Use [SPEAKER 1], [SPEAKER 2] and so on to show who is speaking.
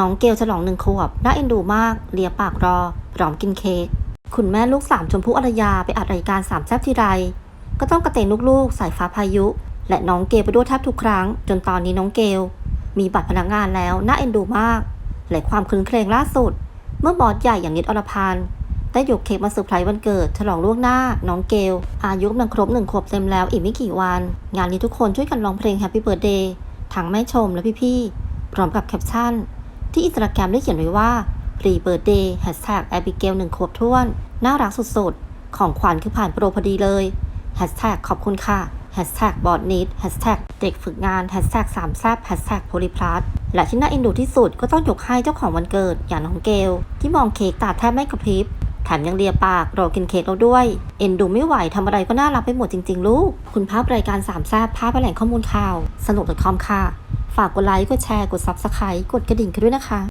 [SPEAKER 1] น้องเกลฉลองหนึ่งขวบ น่าเอ็นดูมาก เลียปากรอพร้อมกินเค้ก คุณแม่ลูกสามชมพู่อรยาไปอัดรายการสามแซบทีไร ก็ต้องกระเตงลูกๆ สายฟ้าพายุ และน้องเกลไปด้วยแทบทุกครั้ง จนตอนนี้น้องเกลมีบัตรพนักงานแล้ว น่าเอ็นดูมาก และความคลึ้นเครงล่าสุด เมื่อบอสใหญ่อย่างนิดอรพันธ์ได้ยกเค้กมาเซอร์ไพรส์วันเกิด ฉลองล่วงหน้า น้องเกล อายุกำลังครบหนึ่งขวบเต็มแล้วอีกไม่กี่วัน งานนี้ทุกคนช่วยกันร้องเพลง Happy Birthday ทั้งแม่ชมและพี่ๆ พร้อมกับแคปชั่น ที่อินสตาแกรมได้เขียนไว้ว่า Pre Birthday Hashtag Abigail หนึ่งขวบท้วน น่ารักสุดๆ ของขวัญคือผ่านโปรพอดีเลย Hashtag ขอบคุณค่ะ Hashtag บอดนิด Hashtag เด็กฝึกงาน Hashtag สามแซบ Hashtag โพลิพลัสและที่น่าเอ็นดูที่สุดก็ต้องยกให้เจ้าของวันเกิดอย่างน้องเกล ที่มองเค้กตาแทบไม่กระพริบแถมยังเลียปากรอกินเค้กเราด้วย เอ็นดูไม่ไหวทำอะไรก็น่ารักไปหมดจริง ๆ ลูก คุณภาพรายการสามแซบภาพและแหล่งข้อมูลข่าว สนุก .com ค่ะ ฝากกดไลค์ กดแชร์ กด Subscribe กดกระดิ่งกันด้วยนะคะ